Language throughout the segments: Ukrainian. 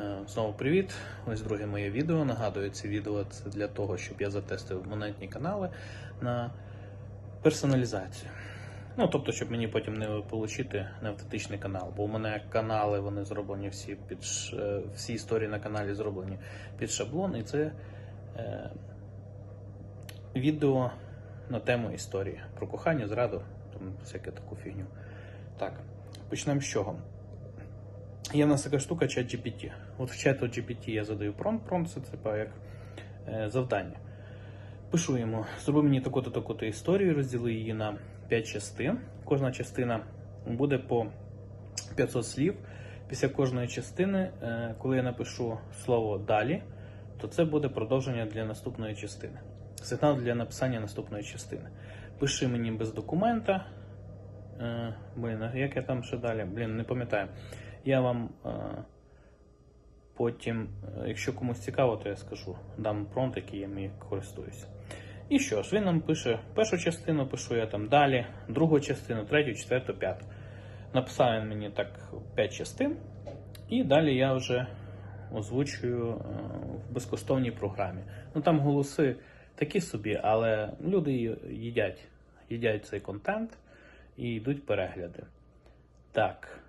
Е, Знову привіт! Ось друге моє відео. Нагадую, це відео це для того, щоб я затестив монетні канали на персоналізацію. Ну, тобто, щоб мені потім не отримати неавтентичний канал. Бо у мене канали вони зроблені всі під е, всі історії на каналі зроблені під шаблон, і це е, відео на тему історії про кохання, зраду, там всяке таку фігню. Так, почнемо з чого. Є в нас така штука ChatGPT. От в чату GPT я задаю промпт, промпт це типа як е, завдання. Пишу йому, зроби мені таку-то таку-то історію, розділи її на 5 частин. Кожна частина буде по 500 слів. Після кожної частини, е, коли я напишу слово далі, то це буде продовження для наступної частини. Сигнал для написання наступної частини. Пиши мені без документа. Е, Блін, як я там ще далі? Блін, не пам'ятаю. Я вам е, потім, е, якщо комусь цікаво, то я скажу, дам промпт, який я мій користуюся. І що ж, він нам пише першу частину, пишу я там далі, другу частину, третю, четверту, п'яту. Написав він мені так 5 частин, і далі я вже озвучую е, в безкоштовній програмі. Ну там голоси такі собі, але люди їдять, їдять цей контент і йдуть перегляди. Так.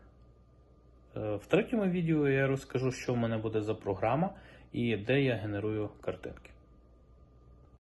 Е, В третьому відео я розкажу, що в мене буде за програма і де я генерую картинки.